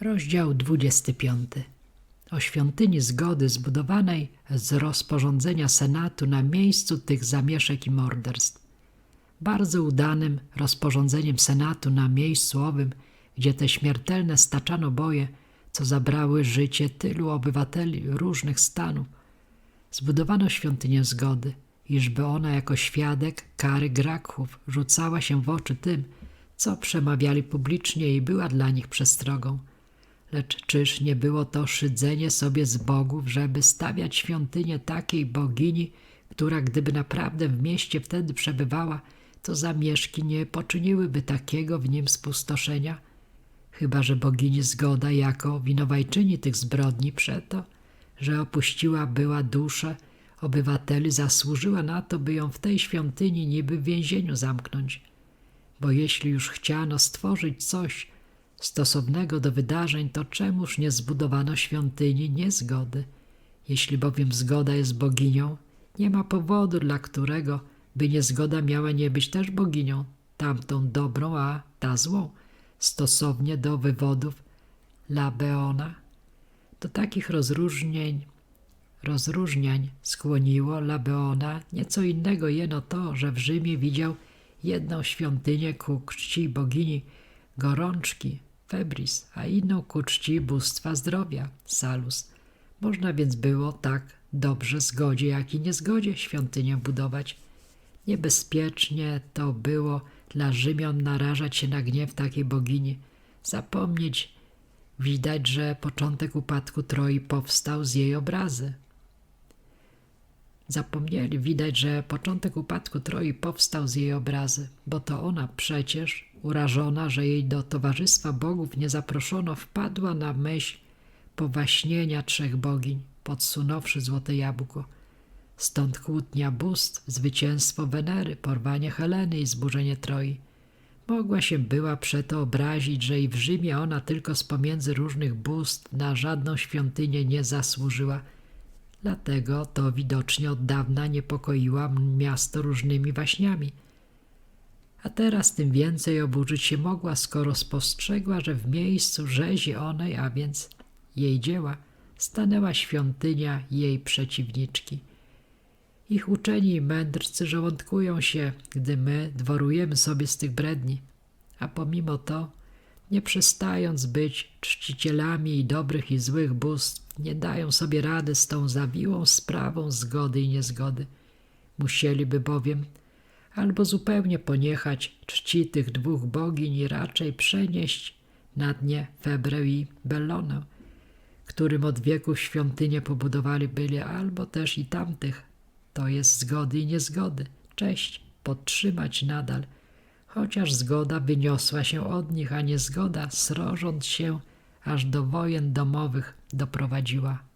Rozdział 25. O świątyni zgody zbudowanej z rozporządzenia Senatu na miejscu tych zamieszek i morderstw. Bardzo udanym rozporządzeniem Senatu na miejscu owym, gdzie te śmiertelne staczano boje, co zabrały życie tylu obywateli różnych stanów, zbudowano świątynię zgody, iżby ona jako świadek kary Graków rzucała się w oczy tym, co przemawiali publicznie i była dla nich przestrogą. Lecz czyż nie było to szydzenie sobie z bogów, żeby stawiać świątynię takiej bogini, która gdyby naprawdę w mieście wtedy przebywała, to zamieszki nie poczyniłyby takiego w nim spustoszenia? Chyba, że bogini zgoda jako winowajczyni tych zbrodni przeto, że opuściła była duszę obywateli, zasłużyła na to, by ją w tej świątyni niby w więzieniu zamknąć. Bo jeśli już chciano stworzyć coś stosownego do wydarzeń, to czemuż nie zbudowano świątyni niezgody? Jeśli bowiem zgoda jest boginią, nie ma powodu, dla którego by niezgoda miała nie być też boginią, tamtą dobrą, a ta złą, stosownie do wywodów Labeona. Do takich rozróżnień, rozróżniań skłoniło Labeona nieco innego jeno to, że w Rzymie widział jedną świątynię ku czci bogini gorączki, Febris, a inną ku czci bóstwa zdrowia, Salus. Można więc było tak dobrze zgodzie, jak i niezgodzie świątynię budować. Niebezpiecznie to było dla Rzymian narażać się na gniew takiej bogini. Zapomnieć widać, że początek upadku Troi powstał z jej obrazy. Zapomnieli widać, że początek upadku Troi powstał z jej obrazy, bo to ona przecież, urażona, że jej do towarzystwa bogów nie zaproszono, wpadła na myśl powaśnienia trzech bogiń, podsunąwszy złote jabłko. Stąd kłótnia bóstw, zwycięstwo Wenery, porwanie Heleny i zburzenie Troi. Mogła się była przeto obrazić, że i w Rzymie ona tylko z pomiędzy różnych bóstw na żadną świątynię nie zasłużyła. Dlatego to widocznie od dawna niepokoiła miasto różnymi waśniami. A teraz tym więcej oburzyć się mogła, skoro spostrzegła, że w miejscu rzezi onej, a więc jej dzieła, stanęła świątynia jej przeciwniczki. Ich uczeni i mędrcy żołądkują się, gdy my dworujemy sobie z tych bredni, a pomimo to, nie przestając być czcicielami i dobrych i złych bóstw, nie dają sobie rady z tą zawiłą sprawą zgody i niezgody. Musieliby bowiem albo zupełnie poniechać czci tych dwóch bogiń i raczej przenieść nad nie Febrę i Bellonę, którym od wieków świątynię pobudowali byli, albo też i tamtych, to jest zgody i niezgody, cześć, podtrzymać nadal, chociaż zgoda wyniosła się od nich, a niezgoda, srożąc się, aż do wojen domowych doprowadziła.